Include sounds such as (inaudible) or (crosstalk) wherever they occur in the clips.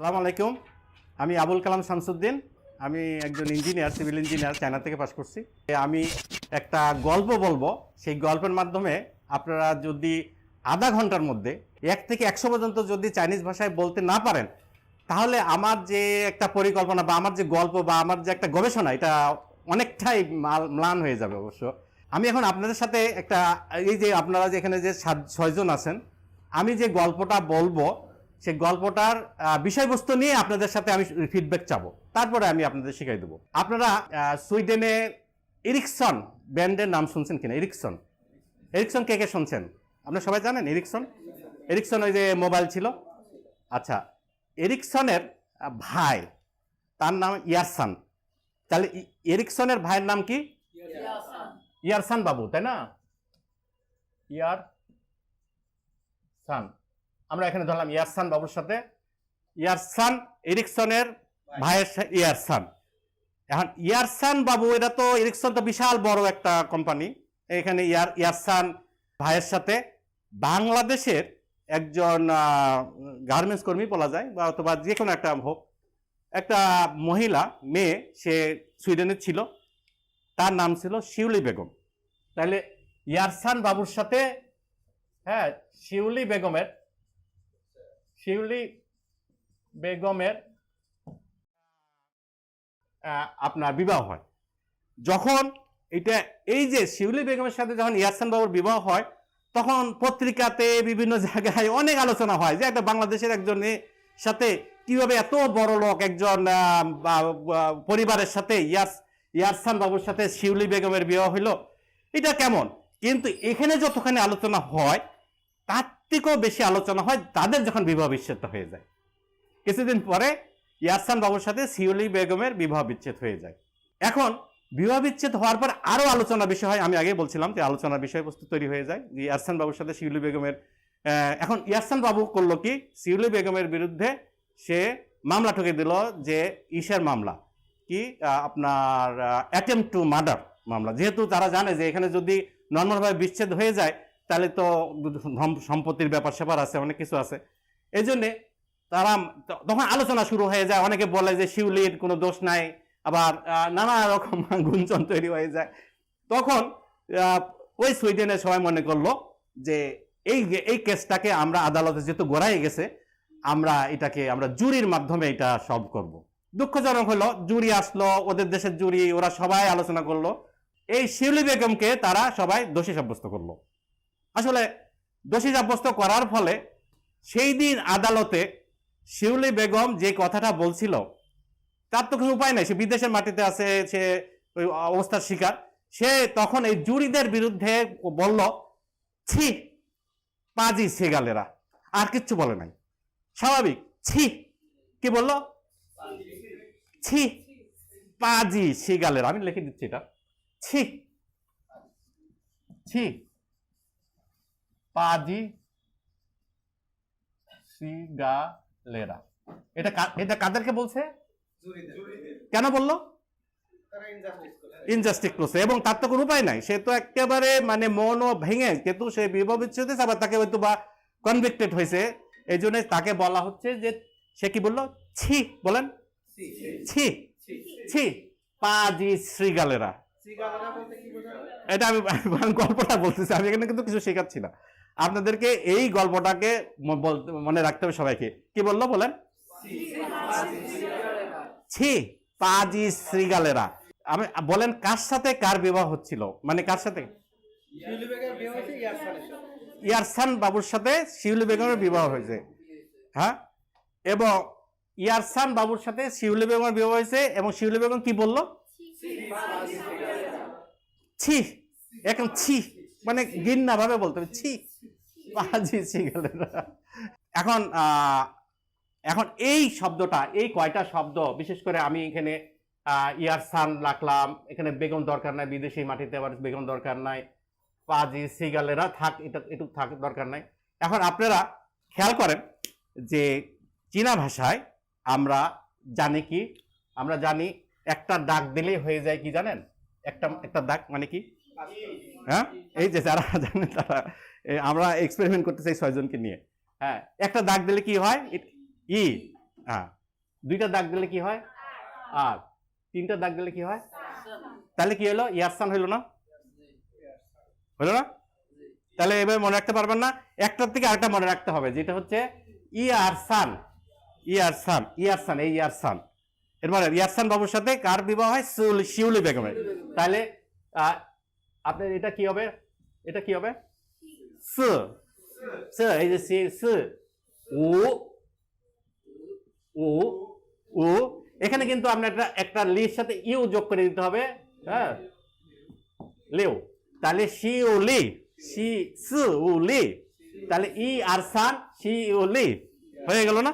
সালাম আলাইকুম। আমি আবুল কালাম শামসুদ্দিন। আমি একজন ইঞ্জিনিয়ার, সিভিল ইঞ্জিনিয়ার, চায়না থেকে পাশ করছি। আমি একটা গল্প বলব। সেই গল্পের মাধ্যমে আপনারা যদি আধা ঘণ্টার মধ্যে, এক থেকে একশো পর্যন্ত যদি চাইনিজ ভাষায় বলতে না পারেন, তাহলে আমার যে একটা পরিকল্পনা বা আমার যে গল্প বা আমার যে একটা গবেষণা, এটা অনেকটাই মাল- ম্লান হয়ে যাবে অবশ্য। আমি এখন আপনাদের সাথে একটা, এই যে আপনারা যে এখানে যে সাত, ছয়জন আছেন, আমি যে গল্পটা বলব সেই গল্পটার বিষয়বস্তু নিয়ে আপনাদের সাথে আমি ফিডব্যাক চাবো। তারপরে আমি আপনাদের শিখাই দেবো। আপনারা সুইডেনে এরিকসন ব্যান্ডের নাম শুনছেন কিনা? এরিকসন এরিকসন কে কে শুনছেন? আপনারা সবাই জানেন এরিকসন এরিকসন ওই যে মোবাইল ছিল। আচ্ছা এরিকসনের ভাই, তার নাম ইয়ারসান। তাহলে এরিকসনের ভাইয়ের নাম কি? ইয়ারসান। বাবু, তাই না? ইয়ার সান আমরা এখানে ধরলাম ইয়ারসান বাবুর সাথে। ইয়ারসান এরিকসনের ভাইয়ের ইয়ারসান। এখন ইয়ারসান বাবু এটা তো এরিকসন তো বিশাল বড় একটা কোম্পানি এখানে ইয়ার ইয়ারসান ভাইয়ের সাথে বাংলাদেশের একজন গার্মেন্টস কর্মী বলা যায় বা অথবা যে কোনো একটা হোক। একটা মহিলা মেয়ে সে সুইডেনে ছিল। তার নাম ছিল শিউলি বেগম। তাহলে ইয়ারসান বাবুর সাথে হ্যাঁ শিউলি বেগমের শিউলি বেগমের আপনার বিবাহ হয়। যখন এটা, এই যে শিউলি বেগমের সাথে যখন ইয়ারসান বাবুর বিবাহ হয়, তখন পত্রিকাতে বিভিন্ন জায়গায় অনেক আলোচনা হয় যে একটা বাংলাদেশের একজনের সাথে কীভাবে এত বড় লোক একজন পরিবারের সাথে ইয়াস ইয়ারসান বাবুর সাথে শিউলি বেগমের বিবাহ হইল। এটা কেমন? কিন্তু এখানে যতখানি আলোচনা হয়, তার থেকেও বেশি আলোচনা হয় তাদের যখন বিবাহ বিচ্ছেদ হয়ে যায়। কিছুদিন পরে ইয়ারসান বাবুর সাথে শিউলি বেগমের বিবাহ বিচ্ছেদ হয়ে যায়। এখন বিবাহ বিচ্ছেদ হওয়ার পর আরও আলোচনা বিষয় হয়। আমি আগে বলছিলাম যে আলোচনার বিষয়বস্তু তৈরি হয়ে যায় যে ইয়ারসান বাবুর সাথে শিউলি বেগমের এখন ইয়ারসান বাবু করল কি? শিউলি বেগমের বিরুদ্ধে সে মামলা ঠকে দিল যে ইসের মামলা কি আপনার অ্যাটেম্প টু মার্ডার মামলা। যেহেতু তারা জানে যে এখানে যদি নর্মালভাবে বিচ্ছেদ হয়ে যায় তাহলে তো সম্পত্তির ব্যাপার স্যাপার আছে, অনেক কিছু আছে। এই জন্যে তারা তখন আলোচনা শুরু হয়ে যায়, অনেকে বলে যে শিউলির কোনো দোষ নাই, আবার নানা রকম (laughs) গুঞ্জন তৈরি হয়ে যায়। তখন ওই সুইডেনের সবাই মনে করল যে এই এই কেসটাকে আমরা আদালতে যেহেতু গড়াই গেছে, আমরা এটাকে, আমরা জুরির মাধ্যমে এটা সব করব। দুঃখজনক হলো, জুরি আসলো, ওদের দেশের জুরি, ওরা সবাই আলোচনা করল। এই শিউলি বেগমকে তারা সবাই দোষী সাব্যস্ত করল। আসলে দোষী সাব্যস্ত করার ফলে সেই দিন আদালতে শিউলি বেগম যে কথাটা বলছিল, তার তো কোনো উপায় নাই। সে বিদেশের মাটিতে আছে, সে ওই অবস্থার শিকার। সে তখন এই জুরিদের বিরুদ্ধে বলল, ছি, পাজি সেগালেরা আর কিচ্ছু বলে নাই। স্বাভাবিক, ছি, কি বলল? ছি, পাজি সিগালেরা আমি লিখে দিচ্ছি এটা। ছি ছি। পাজি সিগালেরা। এটা এটা কাদেরকে বলছে? কেন বলল? ইনজাস্টিস করছে। এবং তার তো কোনো উপায় নাই। সে তো একেবারে মানে মনও ভেঙে কিন্তু সে বিবাহ বিচ্ছেদ আবার তাকে হয়তো বা কনভিক্টেড হয়েছে। এই জন্য তাকে বলা হচ্ছে যে সে কি বলল? ছি বলেন। ছি। ছি। পাজি শ্রীগালেরা এটা আমি গল্পটা বলতেছি আমি এখানে কিন্তু কিছু শেখাচ্ছি না। আপনাদেরকে এই গল্পটাকে মনে রাখতে হবে সবাইকে। কি বলল বলেন? ছি, পাজি শ্রীগালেরা। আমি, বলেন কার সাথে কার বিবাহ হচ্ছিল? মানে কার সাথে? ইয়ারসান বাবুর সাথে শিউলি বেগমের বিবাহ হয়েছে। হ্যাঁ? এবং ইয়ারসান বাবুর সাথে শিউলি বেগমের বিবাহ হয়েছে এবং শিউলি বেগম কি বলল? ছি। এখন ছি। মানে ঘৃণা ভাবে বলতে হবে। ছি। বাজি সিগালেরা এখন এখন এই শব্দটা, এই কয়টা শব্দ, বিশেষ করে আমি এখানে ইয়ার সান রাখলাম, এখানে বেগম দরকার নাই, বিদেশি মাটিতে আবার বেগম দরকার নাই, পাজি, সিগালেরা থাক, এটা একটু থাক, দরকার নাই। এখন আপনারা খেয়াল করেন যে চীনা ভাষায় আমরা জানি কি, আমরা জানি একটা ডাক দিলেই হয়ে যায় কি জানেন? একটা একটা ডাক মানে কি? হ্যাঁ? এই যে যারা জানেন তারা আমরা এক্সপেরিমেন্ট করতে চাই ছয়জনকে নিয়ে। হ্যাঁ একটা দাগ দিলে কি হয়? ই হ্যাঁ দুইটা দাগ দিলে কি হয়? আর তিনটা দাগ দিলে কি হয়? তাহলে কি হলো? ইয়ারসান হইল না? হলো না? তাহলে এবার মনে রাখতে পারবেন না। একটার থেকে আরেকটা মনে রাখতে হবে, যেটা হচ্ছে ই আর সান। ই আর সান ইয়ারসান ইয়ারসান ইয়ারসান এই ইয়ারসান এর মানে ইয়ারসান বাবুর সাথে কার বিবাহ হয়? শিউলি বেগমের। তাহলে আপনার এটা কি হবে? এটা কি হবে? স উ উ উ এখানে কিন্তু আপনার একটা একটা লির সাথে ইউ যোগ করে দিতে হবে। হ্যাঁ। লিউ। তাহলে সি উ লি। সি, স লি। তাহলে ই আর সান, সি লি। হয়ে গেল না?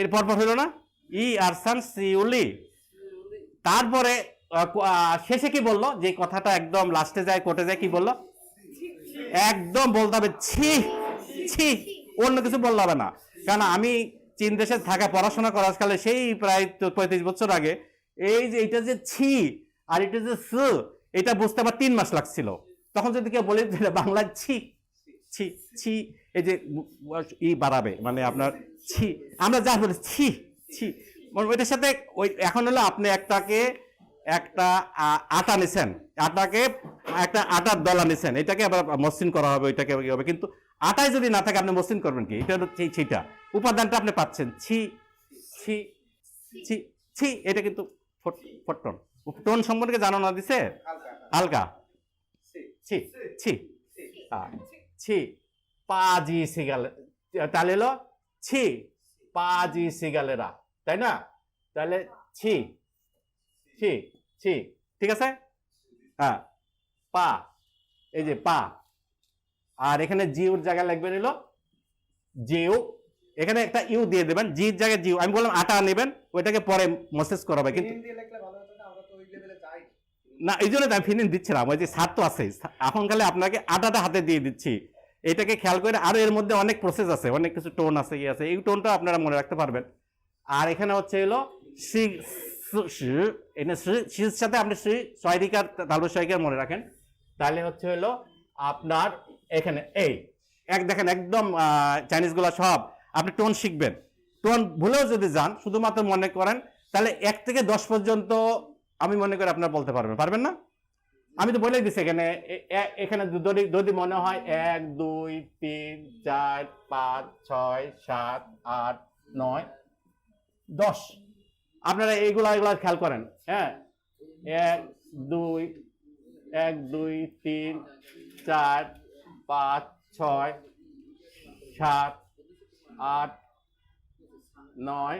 এর পর হইল না? ই আর সান, সি লি। তারপরে শেষে কি বলল? যে কথাটা একদম লাস্টে যায় কোটে যায়, কি বলল? একদম বলতে হবে, ছি ছি, অন্য কিছু বলতে হবে না। কারণ আমি চীন দেশে থাকা, পড়াশোনা করার কালে সেই প্রায় পঁয়ত্রিশ বছর আগে, এই যে এটা যে ছি আর এটা যে স, এটা বুঝতে আমার তিন মাস লাগছিল। তখন যদি কেউ বলে দিলে বাংলা ছি ছি ছি, এই যে ই বাড়াবে মানে আপনার ছি, আমরা যা বলি ছি ছি মানে ওইটার সাথে ওই এখন হলো আপনি একটাকে একটা আটা নিছেন। আটাকে একটা আটার দলা নিছেন। এটাকে আবার মসৃণ করা হবে ওইটাকে ইয়ে হবে। কিন্তু আটায় যদি না থাকে আপনি মসৃণ করবেন কি? এটা হচ্ছে ছিটা। উপাদানটা আপনি পাচ্ছেন। ছি ছি ছি ছি এটা কিন্তু ফট- ফটন। টোন সম্পর্কে জানো না দিছে? হালকা। ছি। ছি ছি। পাজি সিগালে তাহলে হলো ছি। পাজি সিগালেরা। তাই না? তাহলে ছি। ছি। ছি ঠিক আছে? হ্যাঁ পা এই যে পা। আর এখানে জিউর জায়গায় লাগবে হলো জিউ এখানে একটা ইউ দিয়ে দেবেন জির জায়গায় জিউ আমি বললাম আটা নেবেন ওইটাকে পরে মেসেজ করাবে কিন্তু হিন্দি লিখলে ভালো হতো না আমরা তো ওই লেভেলে যাই না এই জন্য আমি ফিনিন দিচ্ছিলাম ওই যে সার তো আছে এখনকালে আপনাকে আটাটা হাতে দিয়ে দিচ্ছি। এটাকে খেয়াল করে আরও এর মধ্যে অনেক প্রসেস আছে অনেক কিছু টোন আছে ইয়ে আছে এই টোনটা আপনারা মনে রাখতে পারবেন। আর এখানে হচ্ছে হলো সি এখানে সির সাথে আপনি সি ছয়রিকার তালু ছয়রিকার মনে রাখেন। তাহলে হচ্ছে হলো আপনার এখানে, এই, এক দেখেন একদম চাইনিজগুলা সব, আপনি টোন শিখবেন। টোন ভুলেও যদি যান, শুধুমাত্র মনে করেন, তাহলে এক থেকে দশ পর্যন্ত আমি মনে করি আপনারা বলতে পারবেন। পারবেন না? আমি তো বলেই দিচ্ছি এখানে এখানে যদি যদি মনে হয় এক, দুই, তিন, চার, পাঁচ, ছয়, সাত, আট, নয়, দশ। আপনারা এইগুলা এগুলা খেয়াল করেন হ্যাঁ? এক, দুই এক, দুই, তিন, চার, পাঁচ, ছয়, সাত, আট, নয়,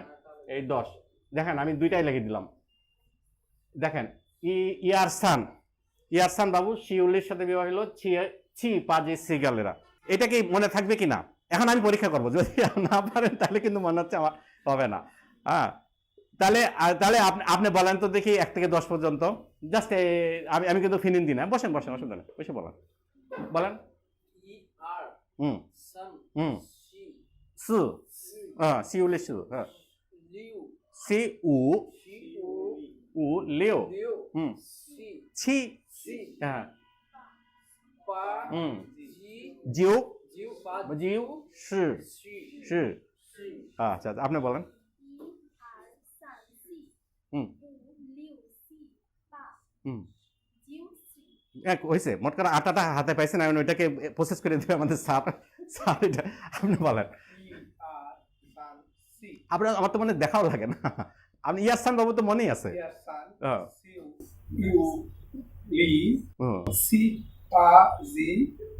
এই দশ। দেখেন, আমি দুইটাই লিখে দিলাম। দেখেন, ই, ইয়ারসান। ইয়ারসান বাবু, শিউলির সাথে বিবাহ হলো ছি ছি, পাজি, সিগালেরা। এটা কি মনে থাকবে কি না এখন আমি পরীক্ষা করব। যদি না পারেন, তাহলে কিন্তু মনে হচ্ছে আমার হবে না। হ্যাঁ? তাহলে তাহলে আপনি আপনি বলেন তো দেখি এক থেকে দশ পর্যন্ত। জাস্ট আমি আমি কিন্তু ফিনিন দিই না। বসেন বসেন অসুবিধা নেই বসে বলেন। বলেন। হুম। হুম। সু। হ্যাঁ সি উলে সু হ্যাঁ। সি উ। হ্যাঁ। উ। লেও হুম। ছি। হ্যাঁ। হুম। জিউ। জিউ সি সি আচ্ছা, আচ্ছা আপনি বলেন। হুম। হুম। এক হয়েছে মোট করে আটাটা হাতে পাইছেন আমি ওইটাকে প্রসেস করে দেবে আমাদের স্যার। স্যার এটা আপনি বলেন। আপনার আমার তো মনে দেখাও লাগে না। আপনি ইয়াসান বাবু তো মনেই আছে।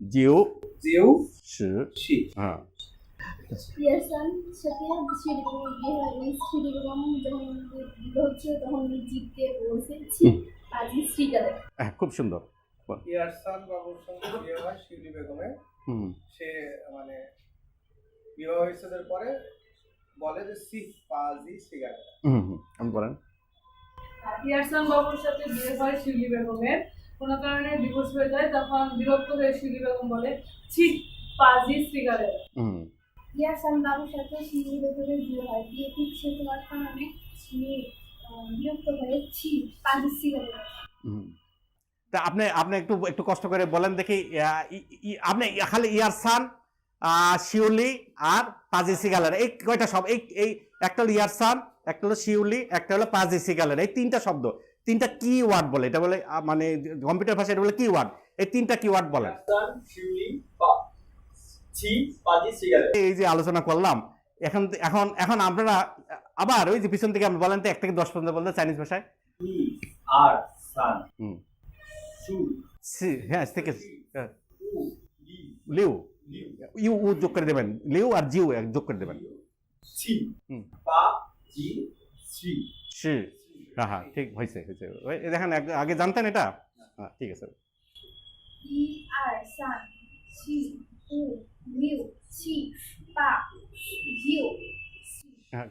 জিও জিও হ্যাঁ। সিউ ইউ লি হুম। সি পা জি জিউ জিউ সি সি ইয়ারসান সাথে শিরিবম বিয়ে হয় ওই যখন বিয়ে হচ্ছে তখন জিতকে বলছে। আজি শ্রীকালে হ্যাঁ, খুব সুন্দর। ইয়ার সান বাবুর সঙ্গে বিয়ে হয় শিউলি বেগমের সে মানে বিবাহ বিচ্ছেদের পরে বলে যে সি পা জি সিগারেট। হুম হুম, আপনি বলেন। ইয়ারসান বাবুর সাথে বিয়ে হয় শিউলি বেগমের কোনো কারণে ডিভোর্স হয়ে যায় তখন বিরক্ত হয়ে শিউলি বেগম বলে ছি পাজি শ্রীগালের হুম। ইয়ারসান বাবুর সাথে শিরি বেগমের বিয়ে হয়। বিয়ে ফিক্সে হওয়ার কারণে তিনি বিরক্ত হয়ে ছি পাজি শ্রীকালে তা আপনি আপনি একটু একটু কষ্ট করে বলেন দেখি আপনি খালি ইয়ারসান শিউলি আর পাজি সিগালের। এই কয়টা সব এই এই একটা হলো ইয়ারসান একটা হলো শিউলি একটা হলো পাজি সিগালের। এই তিনটা শব্দ। তিনটা কি ওয়ার্ড বলে? এটা বলে মানে কম্পিউটার ভাষায় এটা বলে কি ওয়ার্ড? এই তিনটা কি ওয়ার্ড বলেন? ইয়ারসান শিউলি সিগারেট এই যে আলোচনা করলাম এখন এখন এখন আপনারা আবার ওই যে পিছন থেকে আপনি বলেন তো এক থেকে দশ পর্যন্ত বলতে চাইনিজ ভাষায়। আর সান। হুম। সি- হ্যাঁ থেকে হ্যাঁ, লিউ। ইউ উ যোগ করে দেবেন। লিউ আর জিউ এক যোগ করে দেবেন। ছি। পা জি সি। সি। হ্যাঁ হ্যাঁ ঠিক হয়েছে হয়েছে। দেখেন আগে- আগে জানতেন এটা? হ্যাঁ ঠিক আছে।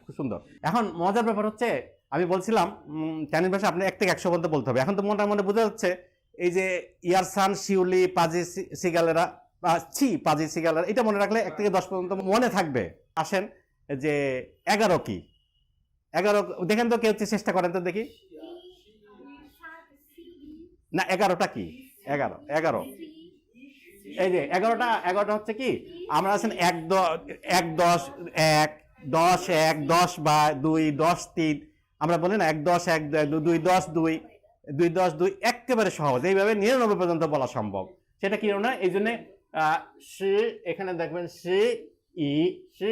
খুব সুন্দর। এখন মজার ব্যাপার হচ্ছে, আমি বলছিলাম চাইনিজ ভাষা আপনি এক থেকে একশো পর্যন্ত বলতে হবে। এখন তো মনে মনে বোঝা যাচ্ছে, এই যে ইয়ারসান, শিউলি, পাজি সিগালেরা, বা ছি, পাজি সিগালেরা, এটা মনে রাখলে এক থেকে দশ পর্যন্ত মনে থাকবে। আসেন, যে এগারো কি? এগারো, দেখেন তো কেউ চেষ্টা করেন তো দেখি। না, এগারোটা কি? এগারো এগারো। এই যে এগারোটা এগারোটা হচ্ছে কি? আমরা আছেন এক দ- এক দশ, এক দশ, এক, দশ বা দুই, দশ, তিন, আমরা বলি না, এক, দশ, এক, দুই দশ, দুই দুই, দশ, দুই, একেবারে সহজ। এইভাবে নিরানব্বই পর্যন্ত বলা সম্ভব। সেটা কি না এই জন্য সি, এখানে দেখবেন, সি, ই, সি,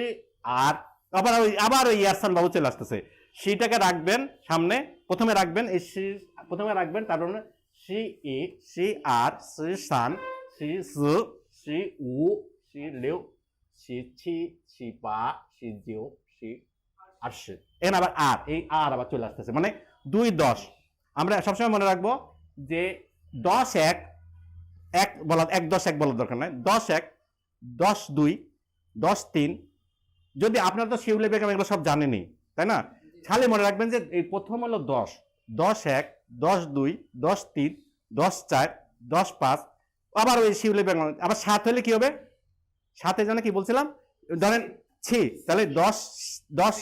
আর, আবার ওই আবার ওই ইয়ারসান বাবু চলে আসতেছে। সিটাকে রাখবেন সামনে, প্রথমে রাখবেন, এই সি, প্রথমে রাখবেন তারপর সি, ই, সি, আর, সি, সান, সি সি সি, উ, সি, লিউ সি ছি সি পা সি জিউ সি সি এখানে আবার আর, এই আর আবার চলে আসতেছে। মানে দুই দশ। আমরা সবসময় মনে রাখব যে দশ এক এক বলা এক দশ এক বলার দরকার নাই। দশ এক, দশ দুই, দশ তিন। যদি আপনারা তো শিউলি বেগম এগুলো সব জানেনই, তাই না? খালি মনে রাখবেন যে এই প্রথম হলো দশ। দশ এক, দশ দুই, দশ তিন, দশ চার, দশ পাঁচ। আবার ওই শিউলি বেগম, আবার সাত হলে কি হবে? সাথে জানে কি বলছিলাম? ধরেন ছি, তাহলে দশ দশ,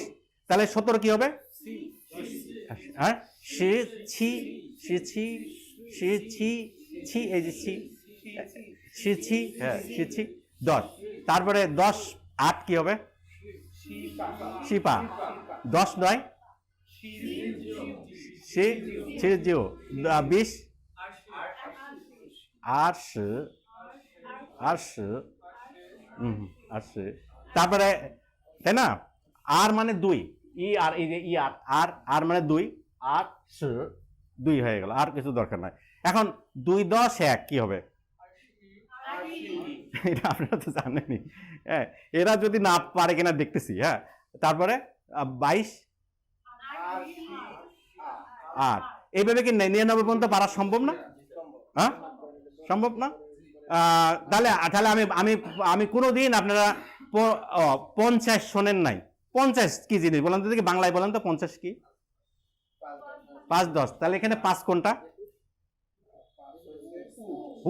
তাহলে সতেরো কি হবে? হ্যাঁ? সে ছি সে ছি সে ছি ছি, এই যে ছি, সে ছি হ্যাঁ সে ছি, দশ। তারপরে দশ, আট কি হবে? শিপা। দশ নয়? সে সে জিও বিশ? আটশো। আটশো। হুম আটশো তারপরে, তাই না? আর মানে দুই। ই আর, এই যে ই আর আর আর মানে দুই। আর দুই হয়ে গেল। আর কিছু দরকার নাই। এখন দুই দশ এক, কি হবে? আপনারা তো জানেনই। হ্যাঁ এরা যদি না পারে কিনা দেখতেছি হ্যাঁ। তারপরে বাইশ। আর। এইভাবে কি নিরানব্বই পর্যন্ত পারা সম্ভব না? হ্যাঁ? সম্ভব না? তাহলে তাহলে আমি আমি আমি কোনো দিন আপনারা পঞ্চাশ শোনেন নাই। পঞ্চাশ কি জিনিস? বলেন তো দেখি, বাংলায় বলেন তো পঞ্চাশ কি? পাঁচ দশ। তাহলে এখানে পাঁচ কোনটা?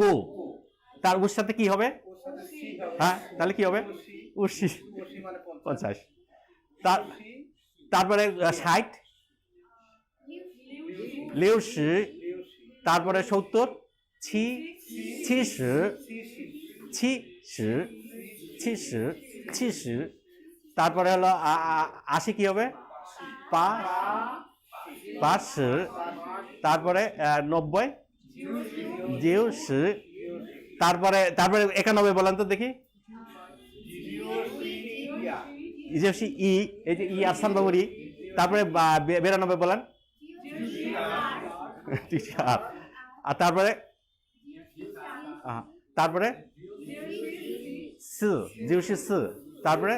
ও তার ওর সাথে কি হবে? হ্যাঁ তাহলে কি হবে? মানে পঞ্চাশ। তার, তারপরে ষাট। লিউশি তারপরে সত্তর। ছি। ছিশি সি সি, ছি ছি তারপরে হলো আ- আ- আশি কি হবে? পা পাঁচশো তারপরে নব্বই। জিউশি তারপরে তারপরে একানব্বই বলেন তো দেখি। হচ্ছে ই এই যে ই আসান বাবুর ই তারপরে বিরানব্বই বলেন। আর তারপরে তারপরে? জিউসি সু। তারপরে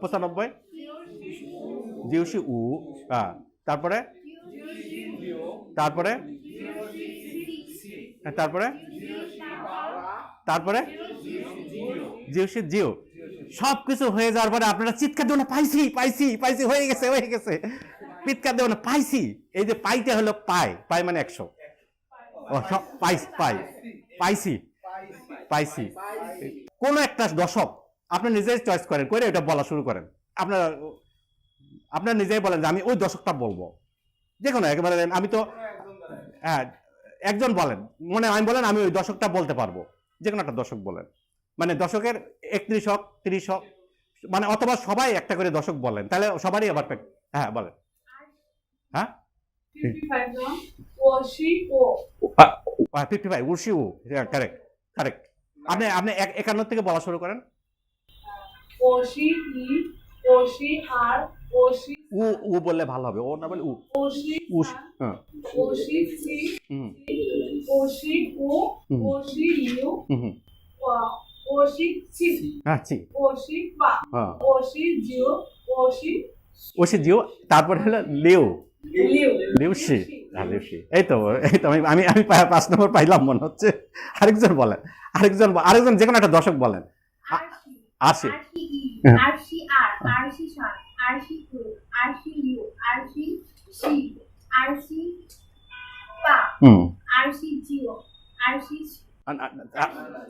পঁচানব্বই? জিউসি উ হ্যাঁ তারপরে? তারপরে? তারপরে? তারপরে? জিউসি জিও সব কিছু হয়ে যাওয়ার পরে আপনারা চিৎকার দেবেন পাইছি পাইছি পাইছি, হয়ে গেছে হয়ে গেছে। চিৎকার দেবেন পাইছি। এই যে পাইতে হলো পাই পাই মানে একশো। পাই পাই, পাইছি। পাইছি। কোনো একটা দশক আপনি নিজেই চয়েস করেন করে এটা বলা শুরু করেন। আপনার আপনার নিজেই বলেন যে আমি ওই দশকটা বলব। যে কোনো একেবারে আমি তো হ্যাঁ একজন বলেন। মনে আমি বলেন আমি ওই দশকটা বলতে পারব। যে কোনো একটা দশক বলেন। মানে দশকের একত্রিশ হক তিরিশ হক মানে অথবা সবাই একটা করে দশক বলেন। তাহলে সবারই আবার হ্যাঁ বলেন। হ্যাঁ? ফিফটি ফাইভ কারেক্ট কারেক্ট আপনি আপনি একান্ন থেকে বলা শুরু করেন। ই আর উ উ বললে ভালো হবে ও না বলে উ। উ হ্যাঁ। ও সি সি ইউ। সি হ্যাঁ পা হ্যাঁ। জিও জিও তারপরে হলো লিও লিউসি হ্যাঁ লিউসি এই তো এই তো আমি আমি পাঁচ নম্বর পাইলাম মনে হচ্ছে। আরেকজন বলেন আরেকজন আরেকজন যে কোনো একটা দশক বলেন। আশি আরশি ই হ্যাঁ।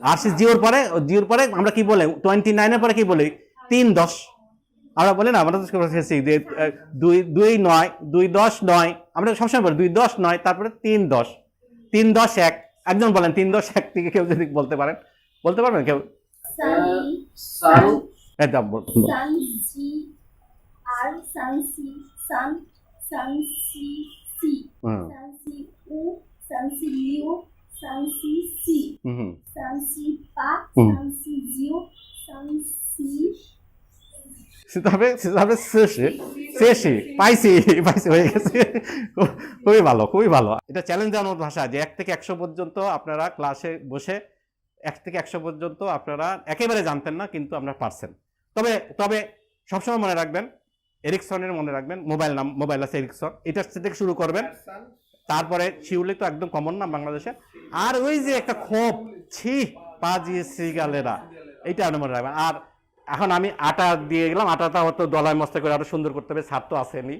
আশি জিওর পরে জিওর পরে আমরা কি বলে টোয়েন্টি নাইনের পরে কি বলি? তিন দশ। আমরা বলি না আমরা তো দুই দুই নয় দুই দশ নয় আমরা সবসময় বলি দুই দশ নয় তারপরে তিন দশ। তিন দশ এক একজন বলেন তিন দশ এক থেকে কেউ যদি বলতে পারেন বলতে পারবেন কেউ? হুম, সেটা হবে সেটা হবে শেষে শেষে পাইছি পাইছি, হয়ে গেছে। খুবই ভালো খুবই ভালো। এটা চ্যালেঞ্জ দেওয়ার ভাষা, যে এক থেকে একশো পর্যন্ত আপনারা ক্লাসে বসে এক থেকে একশো পর্যন্ত আপনারা একেবারে জানতেন না, কিন্তু আপনারা পারছেন। তবে তবে সবসময় মনে রাখবেন, এরিকসনের মনে রাখবেন, মোবাইল নাম, মোবাইল আছে এরিকসন, এটা থেকে শুরু করবেন। তারপরে শিউলি তো একদম কমন নাম বাংলাদেশে। আর ওই যে একটা খোপ, ছি, পাজি সিগালেরা, এইটা আপনি মনে রাখবেন। আর এখন আমি আটা দিয়ে গেলাম, আটাটা হয়তো দলায় মস্তে করে আরও সুন্দর করতে হবে ছাদ তো আসেনি